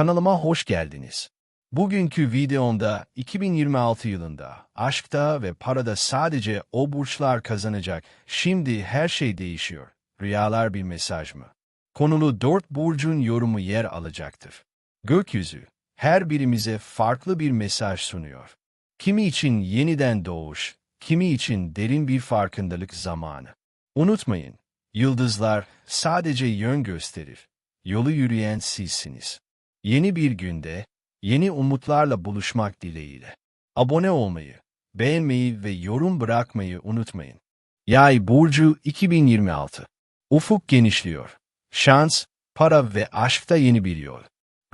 Kanalıma hoş geldiniz. Bugünkü videomda 2026 yılında aşkta ve parada sadece o burçlar kazanacak. Şimdi her şey değişiyor. Rüyalar bir mesaj mı? Konulu dört burcun yorumu yer alacaktır. Gökyüzü her birimize farklı bir mesaj sunuyor. Kimi için yeniden doğuş, kimi için derin bir farkındalık zamanı. Unutmayın, yıldızlar sadece yön gösterir. Yolu yürüyen sizsiniz. Yeni bir günde, yeni umutlarla buluşmak dileğiyle. Abone olmayı, beğenmeyi ve yorum bırakmayı unutmayın. Yay Burcu 2026 Ufuk genişliyor. Şans, para ve aşkta yeni bir yol.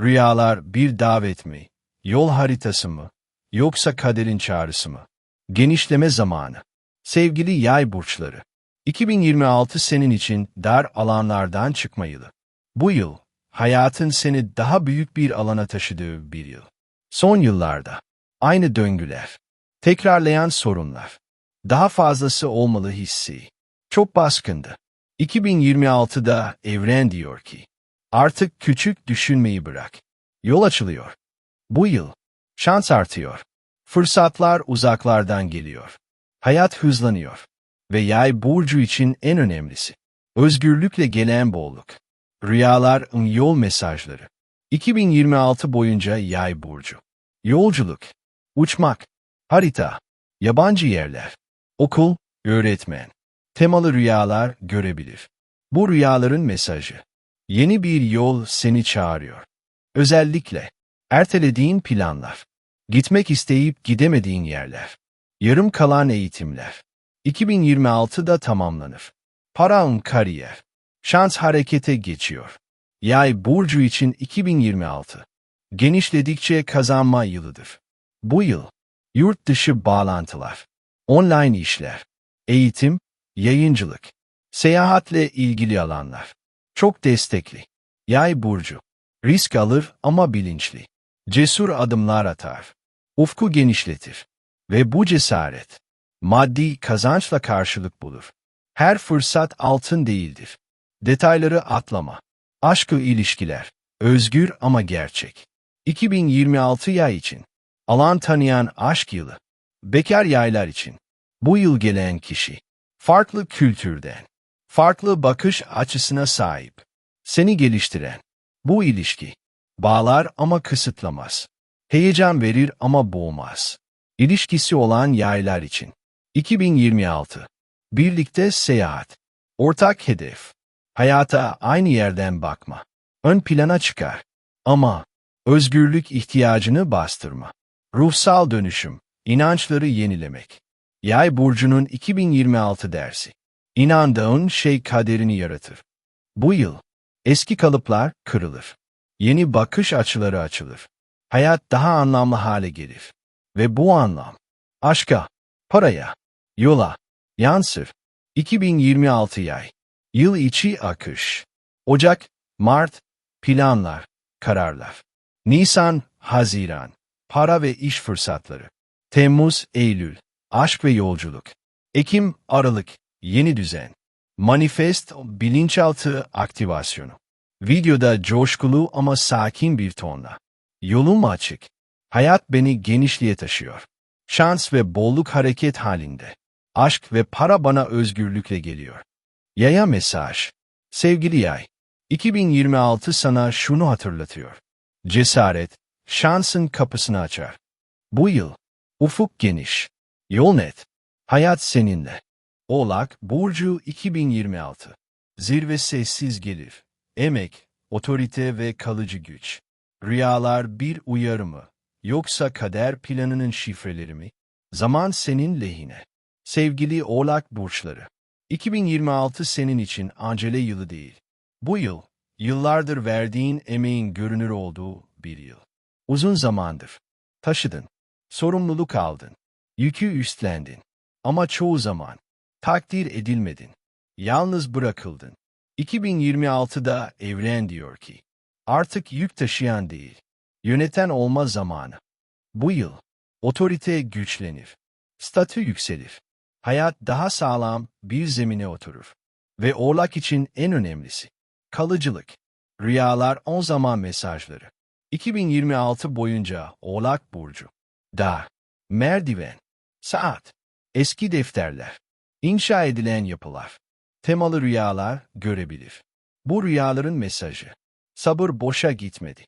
Rüyalar bir davet mi? Yol haritası mı? Yoksa kaderin çağrısı mı? Genişleme zamanı. Sevgili yay burçları. 2026 senin için dar alanlardan çıkma yılı. Bu yıl, hayatın seni daha büyük bir alana taşıdığı bir yıl. Son yıllarda, aynı döngüler, tekrarlayan sorunlar, daha fazlası olmalı hissi, çok baskındı. 2026'da evren diyor ki, artık küçük düşünmeyi bırak. Yol açılıyor. Bu yıl, şans artıyor. Fırsatlar uzaklardan geliyor. Hayat hızlanıyor. Ve yay burcu için en önemlisi, özgürlükle gelen bolluk. Rüyalar yol mesajları. 2026 boyunca yay burcu. Yolculuk, uçmak, harita, yabancı yerler, okul, öğretmen, temalı rüyalar görebilir. Bu rüyaların mesajı. Yeni bir yol seni çağırıyor. Özellikle ertelediğin planlar, gitmek isteyip gidemediğin yerler, yarım kalan eğitimler. 2026'da tamamlanır. Paran kariyer, şans harekete geçiyor. Yay burcu için 2026. Genişledikçe kazanma yılıdır. Bu yıl, yurt dışı bağlantılar, online işler, eğitim, yayıncılık, seyahatle ilgili alanlar. Çok destekli. Yay burcu. Risk alır ama bilinçli. Cesur adımlar atar. Ufku genişletir. Ve bu cesaret, maddi kazançla karşılık bulur. Her fırsat altın değildir. Detayları atlama. Aşkı ilişkiler. Özgür ama gerçek. 2026 yay için. Alan tanıyan aşk yılı. Bekar yaylar için. Bu yıl gelen kişi. Farklı kültürden. Farklı bakış açısına sahip. Seni geliştiren. Bu ilişki. Bağlar ama kısıtlamaz. Heyecan verir ama boğmaz. İlişkisi olan yaylar için. 2026. Birlikte seyahat. Ortak hedef. Hayata aynı yerden bakma. Ön plana çıkar. Ama özgürlük ihtiyacını bastırma. Ruhsal dönüşüm. inançları yenilemek. Yay burcunun 2026 dersi. İnandığın şey kaderini yaratır. Bu yıl eski kalıplar kırılır. Yeni bakış açıları açılır. Hayat daha anlamlı hale gelir. Ve bu anlam aşka, paraya, yola yansır. 2026 yay. Yıl içi akış. Ocak, Mart, planlar, kararlar. Nisan, Haziran, para ve iş fırsatları. Temmuz, Eylül, aşk ve yolculuk. Ekim, Aralık, yeni düzen. Manifest, bilinçaltı aktivasyonu. Videoda coşkulu ama sakin bir tonla. Yolum açık. Hayat beni genişliğe taşıyor. Şans ve bolluk hareket halinde. Aşk ve para bana özgürlükle geliyor. Yaya mesaj. Sevgili yay, 2026 sana şunu hatırlatıyor. Cesaret, şansın kapısını açar. Bu yıl, ufuk geniş, yol net, hayat seninle. Oğlak, Burcu 2026. Zirve sessiz gelir. Emek, otorite ve kalıcı güç. Rüyalar bir uyarı mı? Yoksa kader planının şifreleri mi? Zaman senin lehine. Sevgili Oğlak Burçları. 2026 senin için acele yılı değil. Bu yıl, yıllardır verdiğin emeğin görünür olduğu bir yıl. Uzun zamandır. Taşıdın. Sorumluluk aldın. Yükü üstlendin. Ama çoğu zaman takdir edilmedin. Yalnız bırakıldın. 2026'da evren diyor ki, artık yük taşıyan değil, yöneten olma zamanı. Bu yıl, otorite güçlenir, statü yükselir, hayat daha sağlam bir zemine oturur. Ve oğlak için en önemlisi, kalıcılık, rüyalar on zaman mesajları. 2026 boyunca Oğlak Burcu. Dağ, merdiven, saat, eski defterler, inşa edilen yapılar, temalı rüyalar görebilir. Bu rüyaların mesajı. Sabır boşa gitmedi.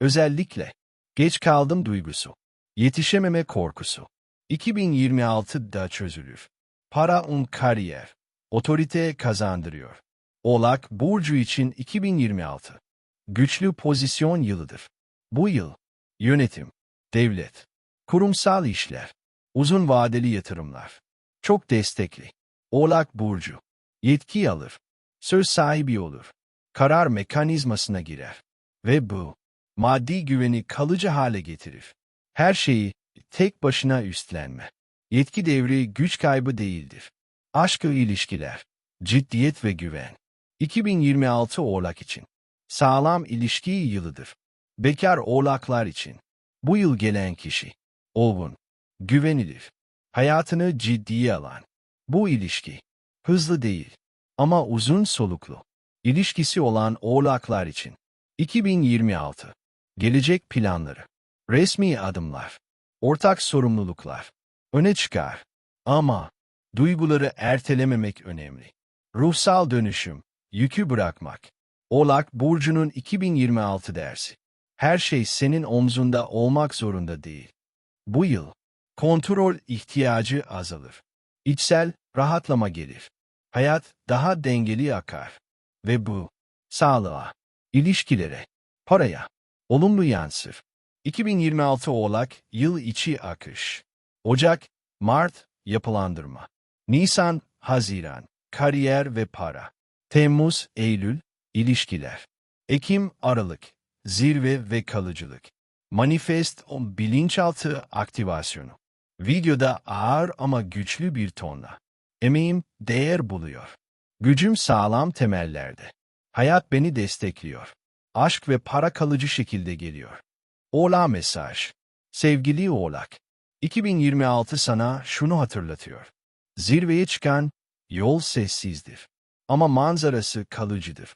Özellikle geç kaldım duygusu, yetişememe korkusu. 2026'da çözülür. Para un kariyer, otorite kazandırıyor. Oğlak Burcu için 2026. Güçlü pozisyon yılıdır. Bu yıl yönetim, devlet, kurumsal işler, uzun vadeli yatırımlar. Çok destekli. Oğlak Burcu. Yetki alır. Söz sahibi olur. Karar mekanizmasına girer. Ve bu, maddi güveni kalıcı hale getirir. Her şeyi tek başına üstlenme. Yetki devri güç kaybı değildir. Aşkı ilişkiler, ciddiyet ve güven. 2026 Oğlak için. Sağlam ilişki yılıdır. Bekar oğlaklar için. Bu yıl gelen kişi. Olgun. Güvenilir. Hayatını ciddiye alan. Bu ilişki. Hızlı değil. Ama uzun soluklu. İlişkisi olan oğlaklar için. 2026. Gelecek planları. Resmi adımlar. Ortak sorumluluklar. Öne çıkar. Ama duyguları ertelememek önemli. Ruhsal dönüşüm. Yükü bırakmak. Oğlak Burcu'nun 2026 dersi. Her şey senin omzunda olmak zorunda değil. Bu yıl, kontrol ihtiyacı azalır. İçsel rahatlama gelir. Hayat daha dengeli akar. Ve bu, sağlığa, ilişkilere, paraya, olumlu yansır. 2026 Oğlak, yıl içi akış. Ocak, Mart, yapılandırma. Nisan, Haziran, kariyer ve para. Temmuz, Eylül, ilişkiler. Ekim, Aralık, zirve ve kalıcılık. Manifest bilinçaltı aktivasyonu. Videoda ağır ama güçlü bir tonla. Emeğim değer buluyor. Gücüm sağlam temellerde. Hayat beni destekliyor. Aşk ve para kalıcı şekilde geliyor. Oğlak mesaj. Sevgili Oğlak, 2026 sana şunu hatırlatıyor. Zirveye çıkan yol sessizdir. Ama manzarası kalıcıdır.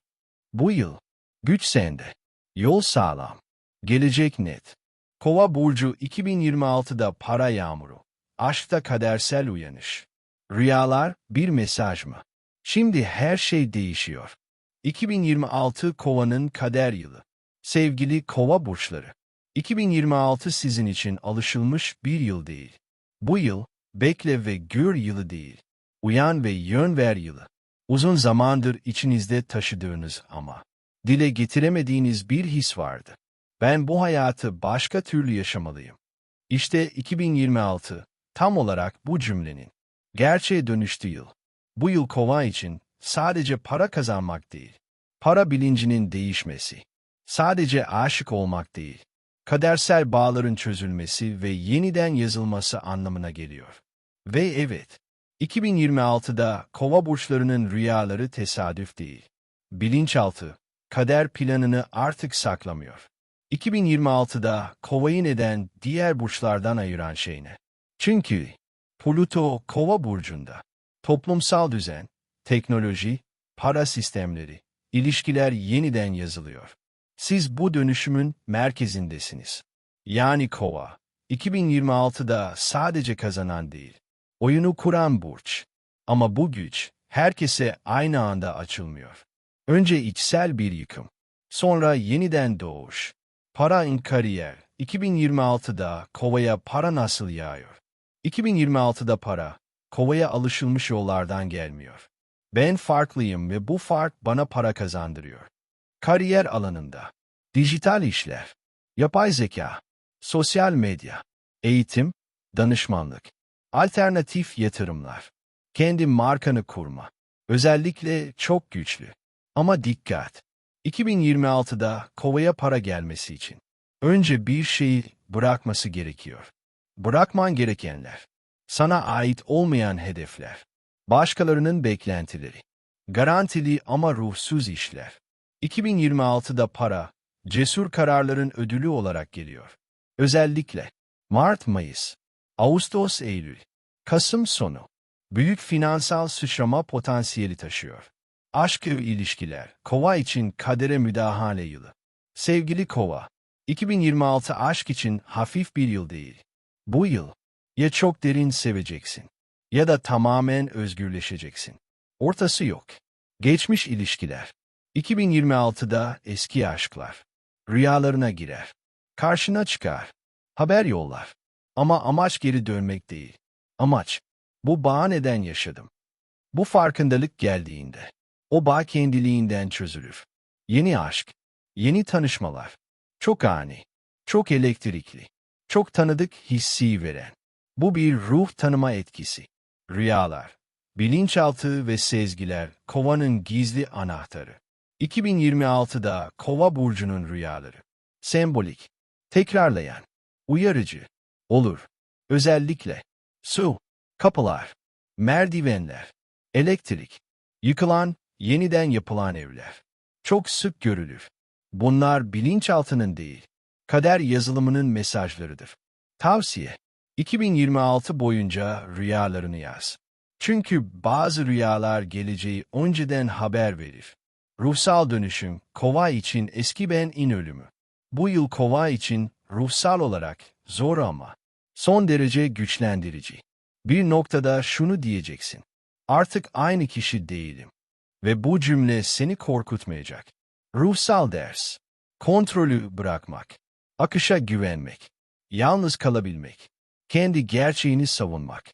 Bu yıl güç sende. Yol sağlam. Gelecek net. Kova Burcu 2026'da para yağmuru. Aşkta kadersel uyanış. Rüyalar bir mesaj mı? Şimdi her şey değişiyor. 2026 Kova'nın kader yılı. Sevgili Kova burçları. 2026 sizin için alışılmış bir yıl değil. Bu yıl bekle ve gör yılı değil. Uyan ve yön ver yılı. Uzun zamandır içinizde taşıdığınız ama dile getiremediğiniz bir his vardı. Ben bu hayatı başka türlü yaşamalıyım. İşte 2026 tam olarak bu cümlenin gerçeğe dönüştü yıl. Bu yıl kova için sadece para kazanmak değil, para bilincinin değişmesi, sadece aşık olmak değil, kadersel bağların çözülmesi ve yeniden yazılması anlamına geliyor. Ve evet, 2026'da kova burçlarının rüyaları tesadüf değil. Bilinçaltı, kader planını artık saklamıyor. 2026'da kovayı neden diğer burçlardan ayıran şey ne? Çünkü Pluto kova burcunda. Toplumsal düzen, teknoloji, para sistemleri, ilişkiler yeniden yazılıyor. Siz bu dönüşümün merkezindesiniz. Yani kova, 2026'da sadece kazanan değil, oyunu kuran burç. Ama bu güç herkese aynı anda açılmıyor. Önce içsel bir yıkım, sonra yeniden doğuş. Para in kariyer, 2026'da kovaya para nasıl yağıyor? 2026'da para, kovaya alışılmış yollardan gelmiyor. Ben farklıyım ve bu fark bana para kazandırıyor. Kariyer alanında, dijital işler, yapay zeka, sosyal medya, eğitim, danışmanlık, alternatif yatırımlar, kendi markanı kurma, özellikle çok güçlü. Ama dikkat! 2026'da kovaya para gelmesi için önce bir şeyi bırakması gerekiyor. Bırakman gerekenler, sana ait olmayan hedefler, başkalarının beklentileri, garantili ama ruhsuz işler. 2026'da para, cesur kararların ödülü olarak geliyor. Özellikle Mart-Mayıs, Ağustos-Eylül, Kasım sonu, büyük finansal sıçrama potansiyeli taşıyor. Aşk ve ilişkiler, kova için kadere müdahale yılı. Sevgili kova, 2026 aşk için hafif bir yıl değil. Bu yıl ya çok derin seveceksin ya da tamamen özgürleşeceksin. Ortası yok. Geçmiş ilişkiler. 2026'da eski aşklar. Rüyalarına girer. Karşına çıkar. Haber yollar. Ama amaç geri dönmek değil. Amaç, bu bağı neden yaşadım? Bu farkındalık geldiğinde, o bağ kendiliğinden çözülür. Yeni aşk, yeni tanışmalar. Çok ani, çok elektrikli, çok tanıdık hissi veren. Bu bir ruh tanıma etkisi. Rüyalar, bilinçaltı ve sezgiler kovanın gizli anahtarı. 2026'da kova burcunun rüyaları. Sembolik, tekrarlayan, uyarıcı, olur. Özellikle, su, kapılar, merdivenler, elektrik, yıkılan, yeniden yapılan evler. Çok sık görülür. Bunlar bilinçaltının değil, kader yazılımının mesajlarıdır. Tavsiye, 2026 boyunca rüyalarını yaz. Çünkü bazı rüyalar geleceği önceden haber verir. Ruhsal dönüşüm, kova için eski ben in ölümü. Bu yıl kova için ruhsal olarak zor ama son derece güçlendirici. Bir noktada şunu diyeceksin. Artık aynı kişi değilim. Ve bu cümle seni korkutmayacak. Ruhsal ders. Kontrolü bırakmak. Akışa güvenmek. Yalnız kalabilmek. Kendi gerçeğini savunmak.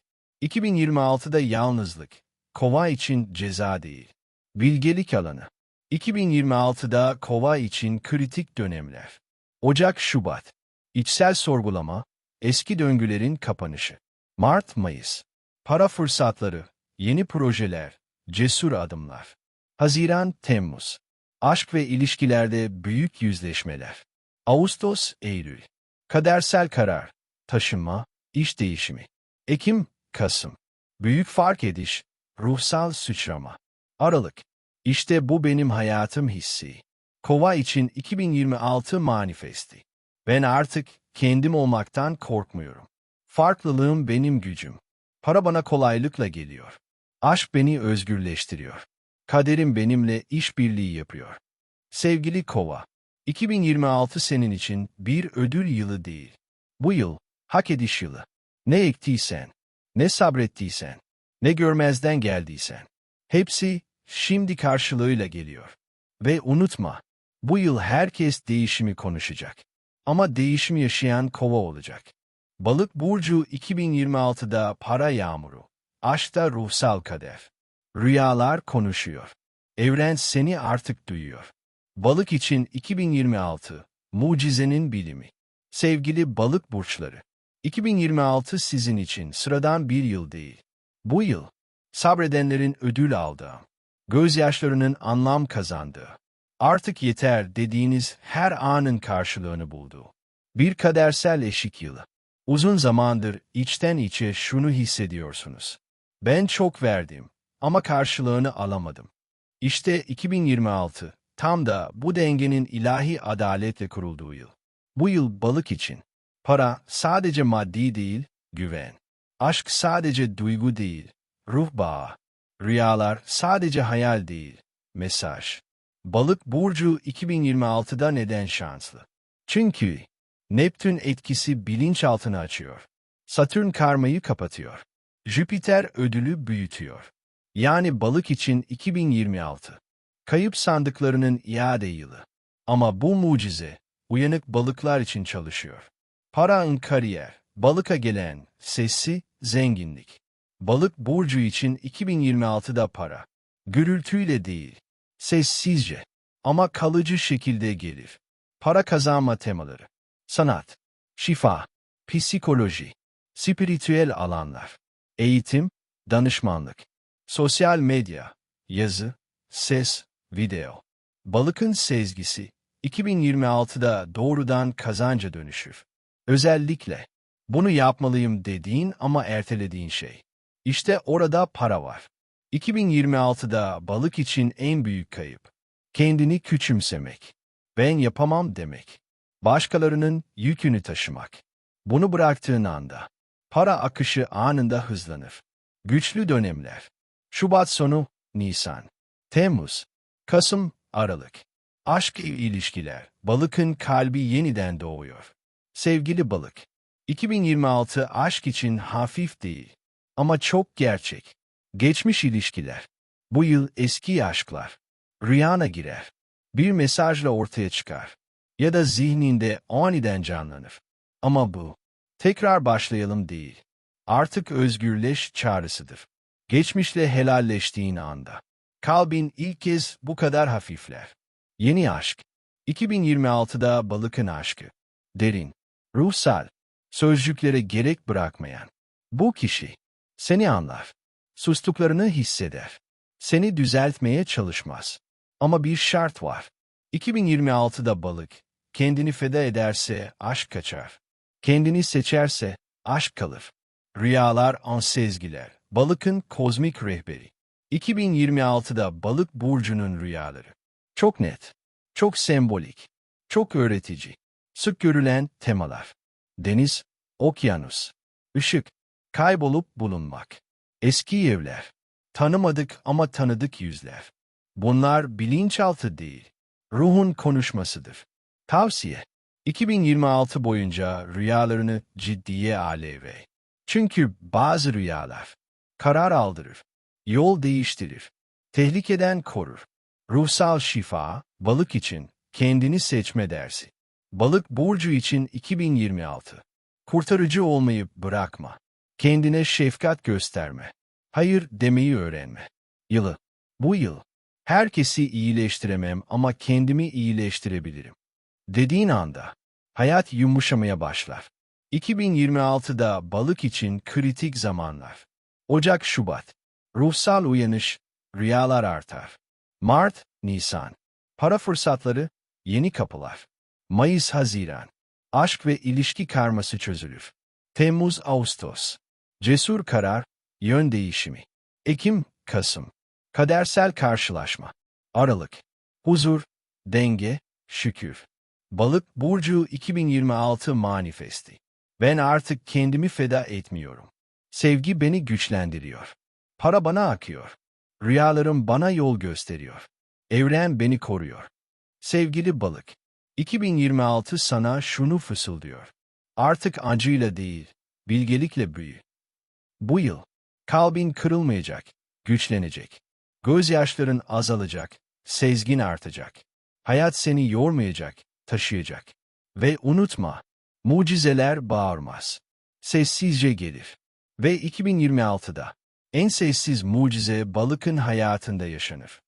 2026'da yalnızlık. Kova için ceza değil. Bilgelik alanı. 2026'da kova için kritik dönemler. Ocak-Şubat. İçsel sorgulama, eski döngülerin kapanışı. Mart-Mayıs. Para fırsatları, yeni projeler, cesur adımlar. Haziran-Temmuz. Aşk ve ilişkilerde büyük yüzleşmeler. Ağustos-Eylül. Kadersel karar, taşınma, iş değişimi. Ekim-Kasım. Büyük fark ediş, ruhsal sıçrama. Aralık. İşte bu benim hayatım hissi. Kova için 2026 manifesti. Ben artık kendim olmaktan korkmuyorum. Farklılığım benim gücüm. Para bana kolaylıkla geliyor. Aşk beni özgürleştiriyor. Kaderim benimle işbirliği yapıyor. Sevgili Kova, 2026 senin için bir ödül yılı değil. Bu yıl, hak ediş yılı. Ne ektiysen, ne sabrettiysen, ne görmezden geldiysen, hepsi şimdi karşılığıyla geliyor. Ve unutma, bu yıl herkes değişimi konuşacak. Ama değişimi yaşayan kova olacak. Balık burcu 2026'da para yağmuru, aşkta ruhsal kader. Rüyalar konuşuyor. Evren seni artık duyuyor. Balık için 2026, mucizenin bilimi. Sevgili balık burçları, 2026 sizin için sıradan bir yıl değil. Bu yıl, sabredenlerin ödül aldığı, gözyaşlarının anlam kazandığı, artık yeter dediğiniz her anın karşılığını buldu. Bir kadersel eşik yılı. Uzun zamandır içten içe şunu hissediyorsunuz. Ben çok verdim ama karşılığını alamadım. İşte 2026, tam da bu dengenin ilahi adaletle kurulduğu yıl. Bu yıl balık için. Para sadece maddi değil, güven. Aşk sadece duygu değil, ruh bağı. Rüyalar sadece hayal değil, mesaj. Balık burcu 2026'da neden şanslı? Çünkü Neptün etkisi bilinçaltını açıyor. Satürn karmayı kapatıyor. Jüpiter ödülü büyütüyor. Yani balık için 2026. Kayıp sandıklarının iade yılı. Ama bu mucize, uyanık balıklar için çalışıyor. Para kariyer, balıka gelen, sessi, zenginlik. Balık burcu için 2026'da para. Gürültüyle değil, sessizce ama kalıcı şekilde gelir. Para kazanma temaları. Sanat, şifa, psikoloji, spiritüel alanlar, eğitim, danışmanlık, sosyal medya, yazı, ses, video. Balıkın sezgisi, 2026'da doğrudan kazanca dönüşür. Özellikle, bunu yapmalıyım dediğin ama ertelediğin şey. İşte orada para var. 2026'da balık için en büyük kayıp. Kendini küçümsemek. Ben yapamam demek. Başkalarının yükünü taşımak. Bunu bıraktığın anda, para akışı anında hızlanır. Güçlü dönemler. Şubat sonu, Nisan. Temmuz, Kasım, Aralık. Aşk ilişkiler. Balıkın kalbi yeniden doğuyor. Sevgili balık. 2026 aşk için hafif değil. Ama çok gerçek. Geçmiş ilişkiler. Bu yıl eski aşklar. Rüyana girer. Bir mesajla ortaya çıkar. Ya da zihninde aniden canlanır. Ama bu, tekrar başlayalım değil. Artık özgürleş çağrısıdır. Geçmişle helalleştiğin anda. Kalbin ilk kez bu kadar hafifler. Yeni aşk. 2026'da balıkın aşkı. Derin, ruhsal, sözcüklere gerek bırakmayan. Bu kişi seni anlar. Sustuklarını hisseder. Seni düzeltmeye çalışmaz. Ama bir şart var. 2026'da balık, kendini feda ederse aşk kaçar. Kendini seçerse aşk kalır. Rüyalar an sezgiler. Balıkın kozmik rehberi. 2026'da balık burcunun rüyaları. Çok net, çok sembolik, çok öğretici. Sık görülen temalar. Deniz, okyanus, ışık, kaybolup bulunmak. Eski evler, tanımadık ama tanıdık yüzler. Bunlar bilinçaltı değil, ruhun konuşmasıdır. Tavsiye, 2026 boyunca rüyalarını ciddiye al ve. Çünkü bazı rüyalar karar aldırır, yol değiştirir, tehlikeden korur. Ruhsal şifa, balık için kendini seçme dersi. Balık burcu için 2026. Kurtarıcı olmayı bırakma. Kendine şefkat gösterme. Hayır demeyi öğrenme. Yılı. Bu yıl. Herkesi iyileştiremem ama kendimi iyileştirebilirim. Dediğin anda hayat yumuşamaya başlar. 2026'da balık için kritik zamanlar. Ocak-Şubat. Ruhsal uyanış, rüyalar artar. Mart, Nisan. Para fırsatları, yeni kapılar. Mayıs-Haziran. Aşk ve ilişki karması çözülür. Temmuz-Ağustos. Cesur karar, yön değişimi. Ekim-Kasım. Kadersel karşılaşma. Aralık. Huzur, denge, şükür. Balık Burcu 2026 manifesti. Ben artık kendimi feda etmiyorum. Sevgi beni güçlendiriyor. Para bana akıyor. Rüyalarım bana yol gösteriyor. Evren beni koruyor. Sevgili balık, 2026 sana şunu fısıldıyor. Artık acıyla değil, bilgelikle büyü. Bu yıl, kalbin kırılmayacak, güçlenecek. Gözyaşların azalacak, sezgin artacak. Hayat seni yormayacak, taşıyacak. Ve unutma, mucizeler bağırmaz. Sessizce gelir. Ve 2026'da en sessiz mucize balıkın hayatında yaşanır.